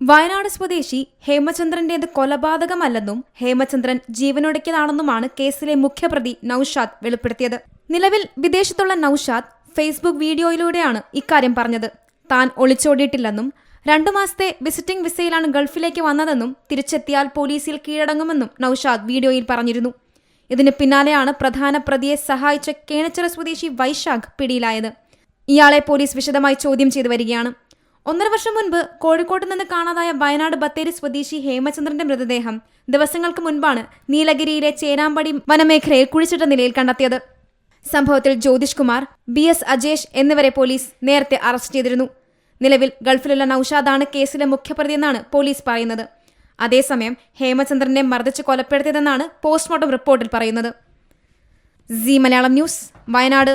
വയനാട് സ്വദേശി ഹേമചന്ദ്രന്റേത് കൊലപാതകമല്ലെന്നും ഹേമചന്ദ്രൻ ജീവനൊടുക്കിയതാണെന്നുമാണ് കേസിലെ മുഖ്യപ്രതി നൌഷാദ് വെളിപ്പെടുത്തിയത്. നിലവിൽ വിദേശത്തുള്ള നൌഷാദ് ഫേസ്ബുക്ക് വീഡിയോയിലൂടെയാണ് ഇക്കാര്യം പറഞ്ഞത്. താൻ ഒളിച്ചോടിയിട്ടില്ലെന്നും രണ്ടു മാസത്തെ വിസിറ്റിംഗ് വിസയിലാണ് ഗൾഫിലേക്ക് വന്നതെന്നും തിരിച്ചെത്തിയാൽ പോലീസിൽ കീഴടങ്ങുമെന്നും നൌഷാദ് വീഡിയോയിൽ പറഞ്ഞിരുന്നു. ഇതിന് പിന്നാലെയാണ് പ്രധാന പ്രതിയെ സഹായിച്ച കേണച്ചിറ സ്വദേശി വൈശാഖ് പിടിയിലായത്. ഇയാളെ പോലീസ് വിശദമായി ചോദ്യം ചെയ്തു വരികയാണ്. ഒന്നര വർഷം മുൻപ് കോഴിക്കോട്ട് നിന്ന് കാണാതായ വയനാട് ബത്തേരി സ്വദേശി ഹേമചന്ദ്രന്റെ മൃതദേഹം ദിവസങ്ങൾക്ക് മുൻപാണ് നീലഗിരിയിലെ ചേരാമ്പടി വനമേഖലയിൽ കുഴിച്ചിട്ട നിലയിൽ കണ്ടെത്തിയത്. സംഭവത്തിൽ ജ്യോതിഷ് കുമാർ ബി എസ് അജേഷ് എന്നിവരെ പോലീസ് നേരത്തെ അറസ്റ്റ് ചെയ്തിരുന്നു. നിലവിൽ ഗൾഫിലുള്ള നൌഷാദാണ് കേസിലെ മുഖ്യപ്രതിയെന്നാണ് പോലീസ് പറയുന്നത്. അതേസമയം ഹേമചന്ദ്രനെ മർദ്ദിച്ച് കൊലപ്പെടുത്തിയതെന്നാണ് പോസ്റ്റ്മോർട്ടം റിപ്പോർട്ടിൽ പറയുന്നത്. C Malayalam news Wayanad.